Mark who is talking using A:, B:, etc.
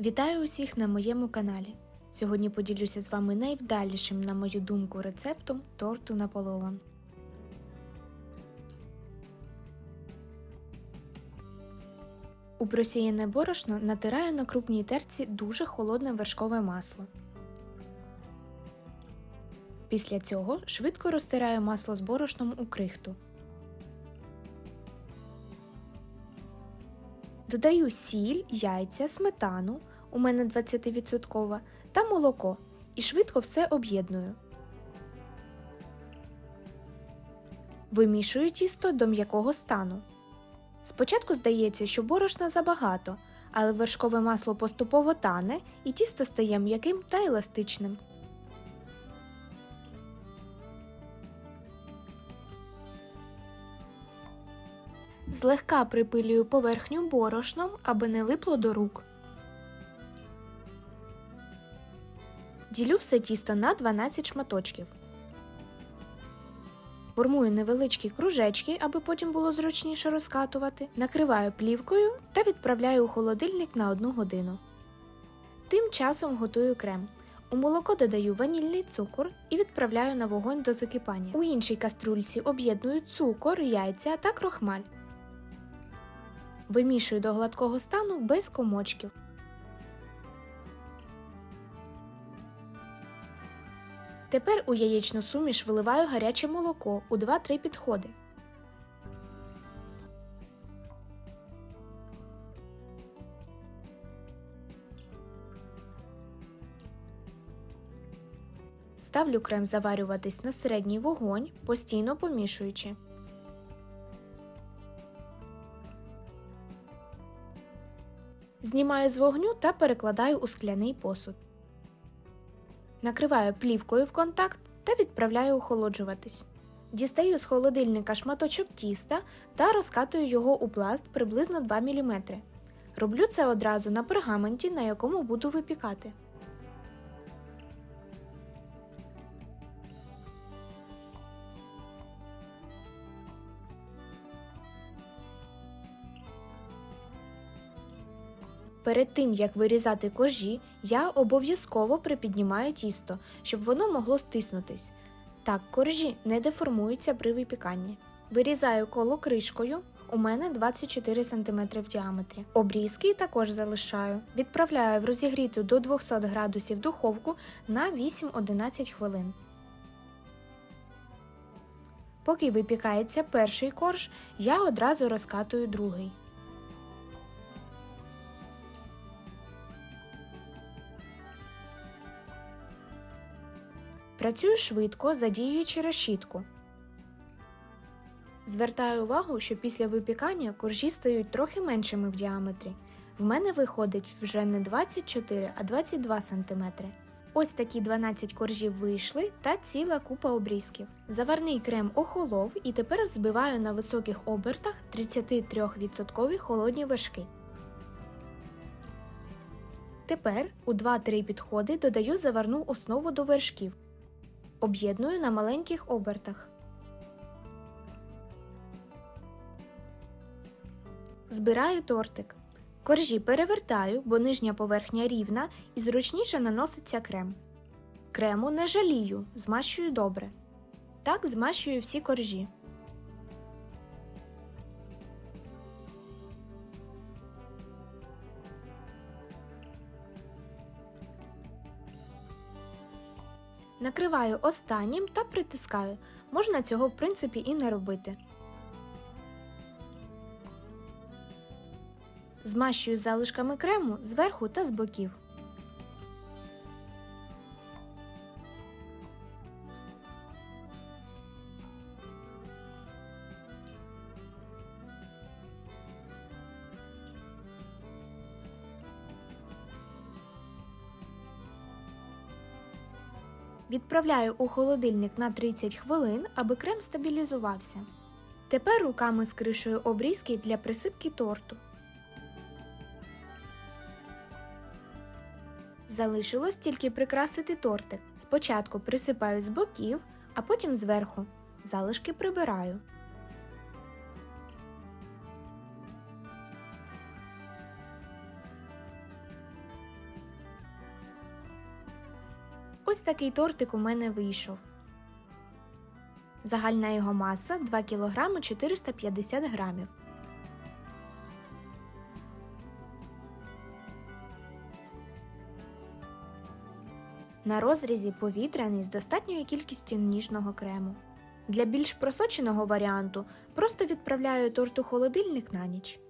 A: Вітаю усіх на моєму каналі. Сьогодні поділюся з вами найвдалішим, на мою думку, рецептом торту Наполеон. У просіяне борошно натираю на крупній терці дуже холодне вершкове масло. Після цього швидко розтираю масло з борошном у крихту. Додаю сіль, яйця, сметану, у мене 20% та молоко і швидко все об'єдную. Вимішую тісто до м'якого стану. Спочатку здається, що борошна забагато, але вершкове масло поступово тане і тісто стає м'яким та еластичним. Злегка припилюю поверхню борошном, аби не липло до рук. Ділю все тісто на 12 шматочків. Формую невеличкі кружечки, аби потім було зручніше розкатувати. Накриваю плівкою та відправляю у холодильник на 1 годину. Тим часом готую крем. У молоко додаю ванільний цукор і відправляю на вогонь до закипання. У іншій каструльці об'єдную цукор, яйця та крохмаль. Вимішую до гладкого стану без комочків. Тепер у яєчну суміш виливаю гаряче молоко у 2-3 підходи. Ставлю крем заварюватись на середній вогонь, постійно помішуючи. Знімаю з вогню та перекладаю у скляний посуд. Накриваю плівкою в контакт та відправляю охолоджуватись. Дістаю з холодильника шматочок тіста та розкатую його у пласт приблизно 2 мм. Роблю це одразу на пергаменті, на якому буду випікати. Перед тим як вирізати коржі, я обов'язково припіднімаю тісто, щоб воно могло стиснутись. Так коржі не деформуються при випіканні. Вирізаю коло кришкою. У мене 24 см в діаметрі. Обрізки також залишаю. Відправляю в розігріту до 200 градусів духовку на 8-11 хвилин. Поки випікається перший корж, я одразу розкатую другий. Працюю швидко, задіюючи решітку. Звертаю увагу, що після випікання коржі стають трохи меншими в діаметрі. В мене виходить вже не 24, а 22 см. Ось такі 12 коржів вийшли та ціла купа обрізків. Заварний крем охолов і тепер взбиваю на високих обертах 33% холодні вершки. Тепер у 2-3 підходи додаю заварну основу до вершків. Об'єдную на маленьких обертах. Збираю тортик. Коржі перевертаю, бо нижня поверхня рівна і зручніше наноситься крем. Крему не жалію, змащую добре. Так змащую всі коржі. Накриваю останнім та притискаю. Можна цього в принципі і не робити. Змащую залишками крему зверху та з боків. Відправляю у холодильник на 30 хвилин, аби крем стабілізувався. Тепер руками скришую обрізки для присипки торту. Залишилось тільки прикрасити тортик. Спочатку присипаю з боків, а потім зверху. Залишки прибираю. Ось такий тортик у мене вийшов. Загальна його маса 2 кг 450 грамів. На розрізі повітряний з достатньою кількістю ніжного крему. Для більш просоченого варіанту просто відправляю торт у холодильник на ніч.